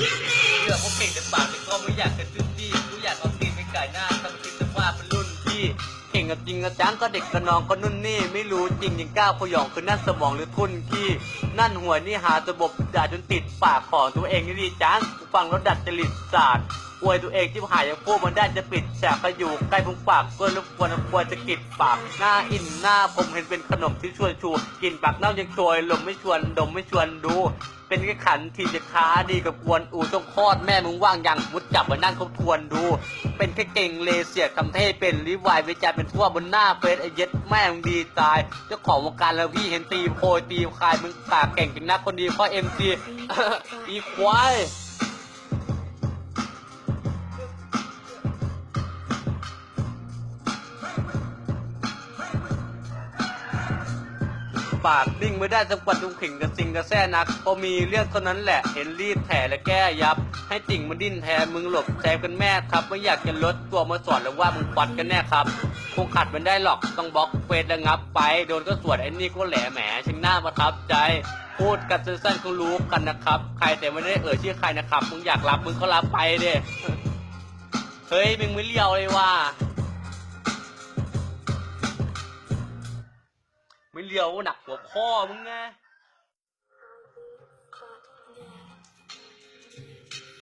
ก่งแต่ปากแต่ก็ไม่อยากจะจุดจี้กูอยากเอาตีนไปไก่หน้าทำคิดแต่ว่าเป็นรุ่นพี่เก่งกับจริงกับจังก็เด็กกับน้องก็นุ่นนี่ ไม่รู้จริงยังก้าวพยองคือนั่นสมองหรือทุนขี้นั่นหัวนี่หาระบบด่าจนติดปากของตัวเองนี่ดีจังกูฟังแล้วดัดจริตศาสตร์ อวยตัวเองที่หายอย่างพวกมันได้จะปิดแฉกก็อยู่ใกล้พุงปากก็รบกวนควรจะกิดปากหน้าอินหน้าผมเห็นเป็นขนมที่ชวนชูกินปากเน่ายังชวยลมไม่ชวนดมไม่ชวนดูเป็นแค่ขันทีจะค้าดีกับกวนอูต้องคลอดแม่มึงว่างยังมุดจับมานั่งทบทวนดู เป็นแค่เก่งเลเสียทำเท่เป็นรีวายวิจารณ์เป็นทั่วบนหน้าเฟซไอเย็ดแม่มึงดีตายเจ้าของวงการแล้วพี่เห็นตีโพยตีคายมึงปากเก่งจริงนักคนดีข้อเอ็มซีอีควาย ปากนิ่งไม่ได้สักวันทุกขิงกับสิ่งกับแซ่นัก พอมีเรื่องเท่านั้นแหละเห็นรีดแผลและแก้ยับ ให้ติ่งมันดิ้นแทนมึงหลบแซมกันแม่ครับไม่อยากจะลดตัวมาสอนแล้วว่ามึงฟัดกันแน่ครับคงขัดมันได้หรอกต้องบล็อกเฟซระงับไป โดนก็สวดไอ้นี่ก็แหลแหมช่างหน้าประทับใจ พูดกันสั้นๆก็รู้กันนะครับ ใครแต่ไม่ได้เอ่ยชื่อใครนะครับมึงอยากรับมึงก็รับไปเด้เฮ้ยมึงไม่เลี้ยวเลยว่า เลี้ยวหนักหัวพ่อมึงไง